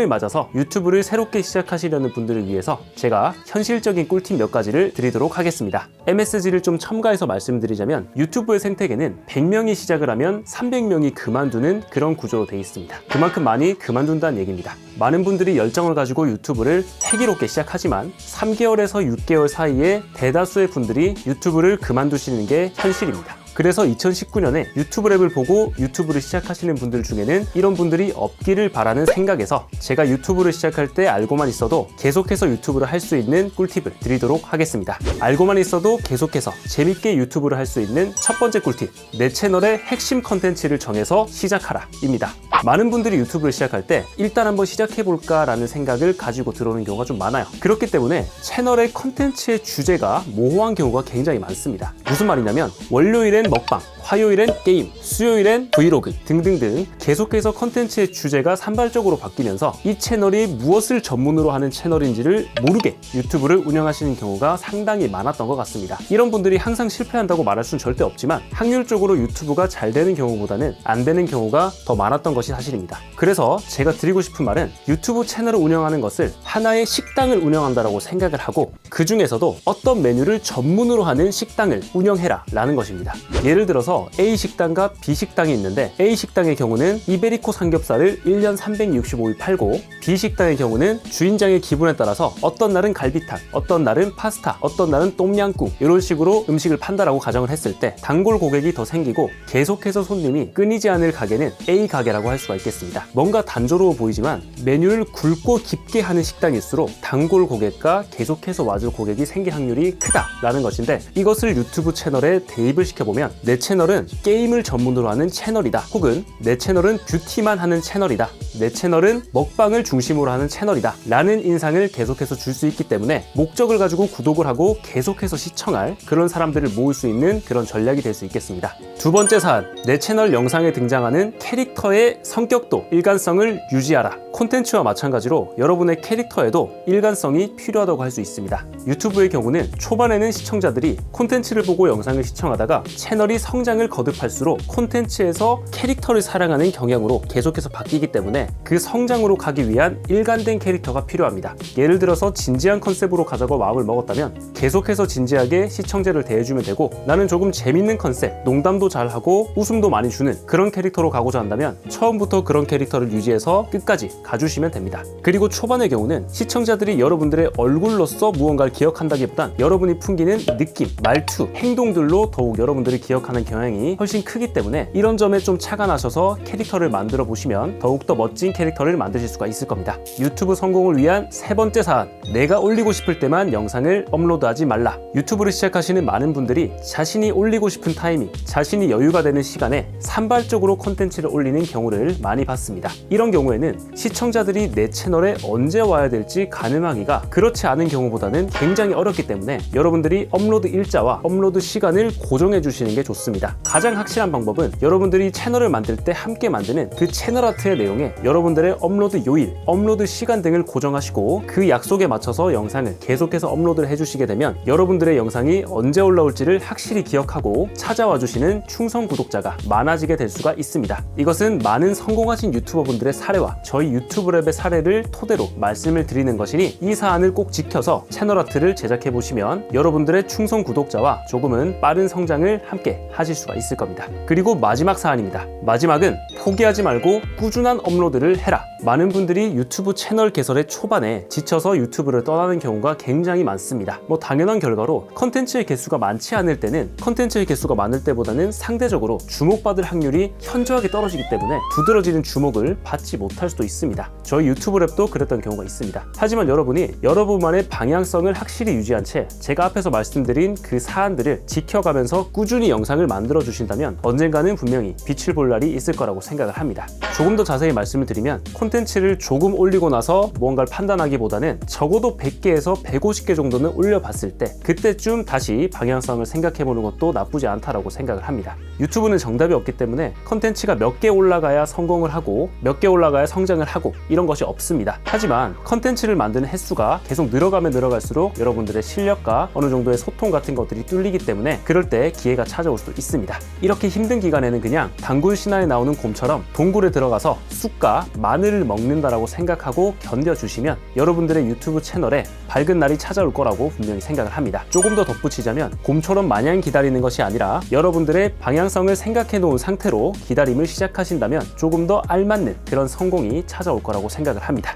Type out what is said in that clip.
을 맞아서 유튜브를 새롭게 시작하시려는 분들을 위해서 제가 현실적인 꿀팁 몇 가지를 드리도록 하겠습니다. MSG를 좀 첨가해서 말씀드리자면 유튜브의 생태계는 100명이 시작을 하면 300명이 그만두는 그런 구조로 되어 있습니다. 그만큼 많이 그만둔다는 얘기입니다. 많은 분들이 열정을 가지고 유튜브를 패기롭게 시작하지만 3개월에서 6개월 사이에 대다수의 분들이 유튜브를 그만두시는 게 현실입니다. 그래서 2019년에 유튜브 랩을 보고 유튜브를 시작하시는 분들 중에는 이런 분들이 없기를 바라는 생각에서 제가 유튜브를 시작할 때 알고만 있어도 계속해서 유튜브를 할 수 있는 꿀팁을 드리도록 하겠습니다. 알고만 있어도 계속해서 재밌게 유튜브를 할 수 있는 첫 번째 꿀팁. 내 채널의 핵심 컨텐츠를 정해서 시작하라. 입니다. 많은 분들이 유튜브를 시작할 때 일단 한번 시작해볼까 라는 생각을 가지고 들어오는 경우가 좀 많아요. 그렇기 때문에 채널의 컨텐츠의 주제가 모호한 경우가 굉장히 많습니다. 무슨 말이냐면 월요일엔 먹방, 화요일엔 게임, 수요일엔 브이로그 등등등 계속해서 컨텐츠의 주제가 산발적으로 바뀌면서 이 채널이 무엇을 전문으로 하는 채널인지를 모르게 유튜브를 운영하시는 경우가 상당히 많았던 것 같습니다. 이런 분들이 항상 실패한다고 말할 수는 절대 없지만 확률적으로 유튜브가 잘 되는 경우보다는 안 되는 경우가 더 많았던 것이 사실입니다. 그래서 제가 드리고 싶은 말은 유튜브 채널을 운영하는 것을 하나의 식당을 운영한다라고 생각을 하고 그 중에서도 어떤 메뉴를 전문으로 하는 식당을 운영해라 라는 것입니다. 예를 들어서 A 식당과 B 식당이 있는데 A 식당의 경우는 이베리코 삼겹살을 1년 365일 팔고 B 식당의 경우는 주인장의 기분에 따라서 어떤 날은 갈비탕, 어떤 날은 파스타, 어떤 날은 똠양꿍 이런 식으로 음식을 판다라고 가정을 했을 때 단골 고객이 더 생기고 계속해서 손님이 끊이지 않을 가게는 A 가게라고 할 수가 있겠습니다. 뭔가 단조로워 보이지만 메뉴를 굵고 깊게 하는 식당일수록 단골 고객과 계속해서 와줄 고객이 생길 확률이 크다라는 것인데 이것을 유튜브 채널에 대입을 시켜보면 내 채널은 게임을 전문으로 하는 채널이다. 혹은 내 채널은 뷰티만 하는 채널이다. 내 채널은 먹방을 중심으로 하는 채널이다. 라는 인상을 계속해서 줄 수 있기 때문에 목적을 가지고 구독을 하고 계속해서 시청할 그런 사람들을 모을 수 있는 그런 전략이 될 수 있겠습니다. 두 번째 사안, 내 채널 영상에 등장하는 캐릭터의 성격도 일관성을 유지하라. 콘텐츠와 마찬가지로 여러분의 캐릭터에도 일관성이 필요하다고 할 수 있습니다. 유튜브의 경우는 초반에는 시청자들이 콘텐츠를 보고 영상을 시청하다가 채널이 성장을 거듭할수록 콘텐츠에서 캐릭터를 사랑하는 경향으로 계속해서 바뀌기 때문에 그 성장으로 가기 위한 일관된 캐릭터가 필요합니다. 예를 들어서 진지한 컨셉으로 가자고 마음을 먹었다면 계속해서 진지하게 시청자를 대해주면 되고 나는 조금 재밌는 컨셉, 농담도 잘하고 웃음도 많이 주는 그런 캐릭터로 가고자 한다면 처음부터 그런 캐릭터를 유지해서 끝까지 가주시면 됩니다. 그리고 초반의 경우는 시청자들이 여러분들의 얼굴로서 무언가를 기억한다기보단 여러분이 풍기는 느낌, 말투, 행동들로 더욱 여러분들을 기억하는 경향이 훨씬 크기 때문에 이런 점에 좀 차가 나셔서 캐릭터를 만들어 보시면 더욱더 멋진 캐릭터를 만드실 수가 있을 겁니다. 유튜브 성공을 위한 세 번째 사안, 내가 올리고 싶을 때만 영상을 업로드하지 말라. 유튜브를 시작하시는 많은 분들이 자신이 올리고 싶은 타이밍, 자신이 여유가 되는 시간에 산발적으로 콘텐츠를 올리는 경우를 많이 봤습니다. 이런 경우에는 시청자들이 내 채널에 언제 와야 될지 가늠하기가 그렇지 않은 경우보다는 굉장히 어렵기 때문에 여러분들이 업로드 일자와 업로드 시간을 고정해 주시는 게 좋습니다. 가장 확실한 방법은 여러분들이 채널을 만들 때 함께 만드는 그 채널 아트의 내용에 여러분들의 업로드 요일, 업로드 시간 등을 고정하시고 그 약속에 맞춰서 영상을 계속해서 업로드를 해주시게 되면 여러분들의 영상이 언제 올라올지를 확실히 기억하고 찾아와 주시는 충성 구독자가 많아지게 될 수가 있습니다. 이것은 많은 성공하신 유튜버분들의 사례와 저희 유튜브 랩의 사례를 토대로 말씀을 드리는 것이니 이 사안을 꼭 지켜서 채널 아트를 제작해 보시면 여러분들의 충성 구독자와 조금은 빠른 성장을 함께 하실 수가 있을 겁니다. 그리고 마지막 사안입니다. 마지막은 포기하지 말고 꾸준한 업로드 를 해라. 많은 분들이 유튜브 채널 개설의 초반에 지쳐서 유튜브를 떠나는 경우가 굉장히 많습니다. 뭐 당연한 결과로 컨텐츠의 개수가 많지 않을 때는 컨텐츠의 개수가 많을 때보다는 상대적으로 주목받을 확률이 현저하게 떨어지기 때문에 두드러지는 주목을 받지 못할 수도 있습니다. 저희 유튜브 랩도 그랬던 경우가 있습니다. 하지만 여러분이 여러분만의 방향성을 확실히 유지한 채 제가 앞에서 말씀드린 그 사안들을 지켜가면서 꾸준히 영상을 만들어 주신다면 언젠가는 분명히 빛을 볼 날이 있을 거라고 생각을 합니다. 조금 더 자세히 말씀 을 드리면 콘텐츠를 조금 올리고 나서 무언가를 판단하기보다는 적어도 100개에서 150개 정도는 올려봤을 때 그때쯤 다시 방향성을 생각해 보는 것도 나쁘지 않다라고 생각을 합니다. 유튜브는 정답이 없기 때문에 콘텐츠가 몇 개 올라가야 성공을 하고 몇 개 올라가야 성장을 하고 이런 것이 없습니다. 하지만 컨텐츠를 만드는 횟수가 계속 늘어가면 늘어갈수록 여러분들의 실력과 어느 정도의 소통 같은 것들이 뚫리기 때문에 그럴 때 기회가 찾아올 수도 있습니다. 이렇게 힘든 기간에는 그냥 단군 신화에 나오는 곰처럼 동굴에 들어가서 쑥과 마늘을 먹는다라고 생각하고 견뎌주시면 여러분들의 유튜브 채널에 밝은 날이 찾아올 거라고 분명히 생각을 합니다. 조금 더 덧붙이자면 곰처럼 마냥 기다리는 것이 아니라 여러분들의 방향성을 생각해 놓은 상태로 기다림을 시작하신다면 조금 더 알맞는 그런 성공이 찾아올 거라고 생각을 합니다.